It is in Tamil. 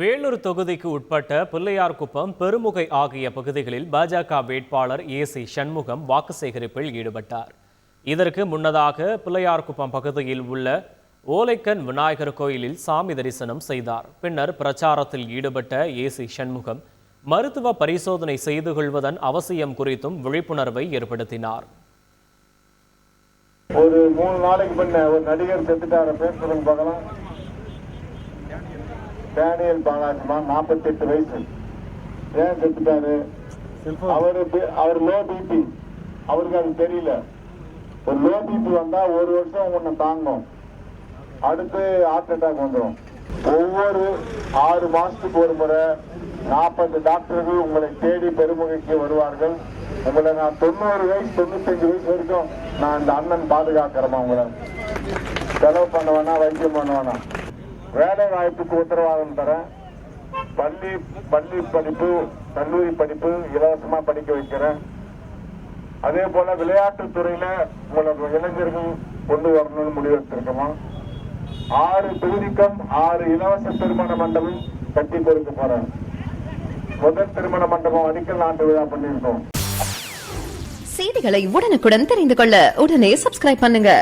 வேலூர் தொகுதிக்கு உட்பட்ட பிள்ளையார்குப்பம் பெருமுகை ஆகிய பகுதிகளில் பாஜக வேட்பாளர் ஏ சி சண்முகம் வாக்கு சேகரிப்பில் ஈடுபட்டார். இதற்கு முன்னதாக பிள்ளையார்குப்பம் பகுதியில் உள்ள ஓலைக்கன் விநாயகர் கோயிலில் சாமி தரிசனம் செய்தார். பின்னர் பிரச்சாரத்தில் ஈடுபட்ட ஏ சி சண்முகம் மருத்துவ பரிசோதனை செய்து கொள்வதன் அவசியம் குறித்தும் விழிப்புணர்வை ஏற்படுத்தினார். ஒரு மூணு நாளைக்கு முன்ன ஒரு நடிகர் செத்துட்டார. பேர் சொல்லுங்க பார்க்கலாம். டேனியல் பாலாஜிமா நாற்பத்தி எட்டு வயசு. ஏன் செத்துட்டாரு? அவரு அவர் லோ பிபி. அவருக்கு அது தெரியல. ஒரு லோ பிபி வந்தா ஒரு வருஷம் உன்னை தாங்கும். அடுத்து ஹார்ட் அட்டாக் வந்துடும் ஒவ்வொரு ஆறு மாசத்துக்கு ஒரு முறை நாற்பது டாக்டர்கள் உங்களை தேடி பெருமுகைக்கு வருவார்கள். உங்களை நான் தொண்ணூறு வயசு தொண்ணூத்தஞ்சு வயசு வரைக்கும் நான் இந்த அண்ணன் பாதுகாக்கிறேமா உங்களை. செலவு பண்ண வேணாம் வைத்தியம் பண்ண வேணாம். வேலை வாய்ப்புக்கு உத்தரவாதம் தரேன் பள்ளி பள்ளி படிப்பு கல்லூரி படிப்பு இலவசமா படிக்க வைக்கிறேன். அதே போல விளையாட்டுத் துறையில உங்களுக்கு இளைஞர்கள் கொண்டு வரணும்னு முடிவெடுத்திருக்கோமா ஆறு தொகுதிக்கும் ஆறு இலவச திருமண மண்டபம் கட்டி கொடுக்க போறேன். முதல் திருமண மண்டபம் அடிக்கல் நாட்டு விழா பண்ணியிருக்கோம். செய்திகளை உடனுக்குடன் தெரிந்து கொள்ள உடனே சப்ஸ்கிரைப் பண்ணுங்க.